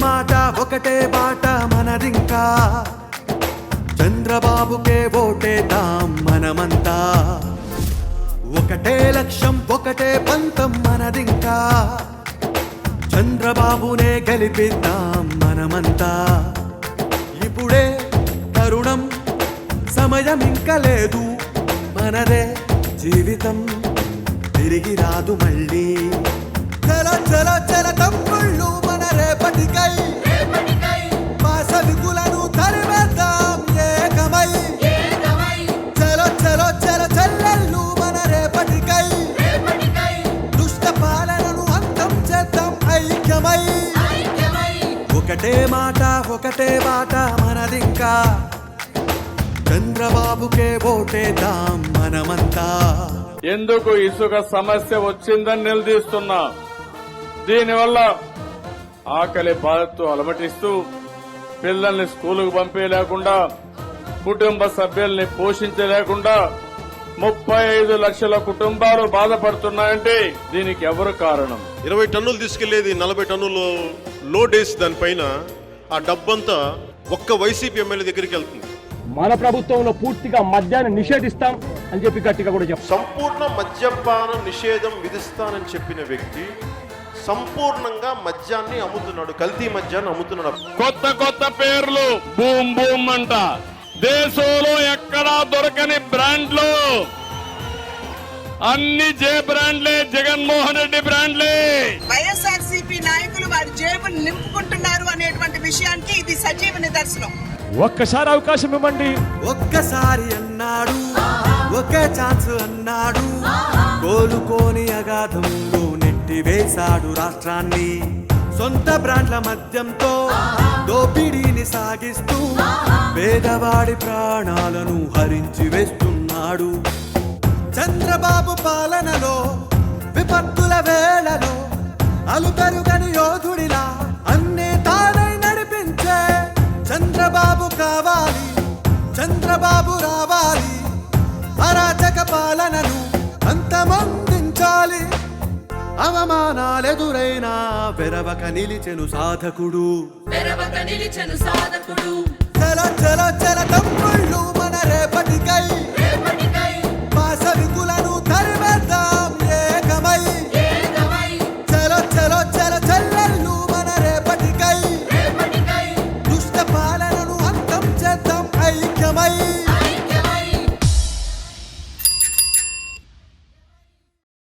ఒకటే బాట మనదింకా. చంద్రబాబుకే ఓటేద్దాం మనమంతా. ఒకటే లక్ష్యం ఒకటే పంతం మనదింకా. చంద్రబాబునే గెలిపిద్దాం మనమంతా. ఇప్పుడే తరుణం సమయం ఇంకా లేదు. మనదే జీవితం తిరిగి రాదు మళ్ళీ. చల చల చల ఐక్యమై. ఒకటే మాట ఒకటే బాట మనదింకా. చంద్రబాబుకే ఓటేద్దాం మనమంతా. ఎందుకు ఇసుక సమస్య వచ్చిందని నిలదీస్తున్నా? దీనివల్ల ఆకలి బాధతో అలమటిస్తూ పిల్లల్ని స్కూలుకు పంపేయలేకుండా కుటుంబ సభ్యుల్ని పోషించలేకుండా ముప్పై ఐదు లక్షల కుటుంబాలు బాధపడుతున్నాయంటే దీనికి ఎవరు కారణం? ఇరవై టన్నులు తీసుకెళ్ళేది నలభై టన్నులు లోడ్ వేసి దానిపైన ఆ డబ్బంతా ఒక్క వైసీపీ ఎమ్మెల్యే దగ్గరికి వెళ్తుంది. మన ప్రభుత్వంలో పూర్తిగా మద్యాన్ని నిషేధిస్తాం అని చెప్పి గట్టిగా కూడా చెప్తాం సంపూర్ణ మద్యపాన నిషేధం విధిస్తానని చెప్పిన వ్యక్తి సంపూర్ణంగా మద్యాన్ని అమ్ముతున్నాడు కల్తీ మద్యాన్ని అమ్ముతున్నాడు. కొత్త కొత్త పేర్లు బూమ్ బూమ్ అంట. దేశంలో దొరకని బ్రాండ్లు. అన్ని జే బ్రాండ్లే జగన్మోహన్ రెడ్డి బ్రాండ్లే. వైఎస్ఆర్సీపీ నాయకులు వారి జేబులు నింపుకుంటున్నారు అనేటువంటి విషయానికి ఇది సజీవ నిదర్శనం. ఒక్కసారి అవకాశం ఇవ్వండి. ఒక్కసారి అన్నాడు ఒకే ఛాన్స్ అన్నాడు. కోలుకోని అగాధంలో నెట్టి వేశాడు రాష్ట్రాన్ని. సొంత బ్రాండ్ల మద్యంతో దోపిడీని సాగిస్తూ పేదవాడి ప్రాణాలను హరించి వేస్తున్నాడు. చంద్రబాబు పాలనలో విపత్తుల వేళలో అలుపెరుగని యోధుడిలా అన్నీ తానై నడిపించే చంద్రబాబు కావాలి చంద్రబాబు రావాలి. అరాచక పాలనను అంతమందించాలి. అవమానాలెదురైనా వెరవక నిలిచెను సాధకుడు. వెరవక నిలిచెను సాధకుడు. చల చల చల తమ్ముళ్ళు మన రేపటి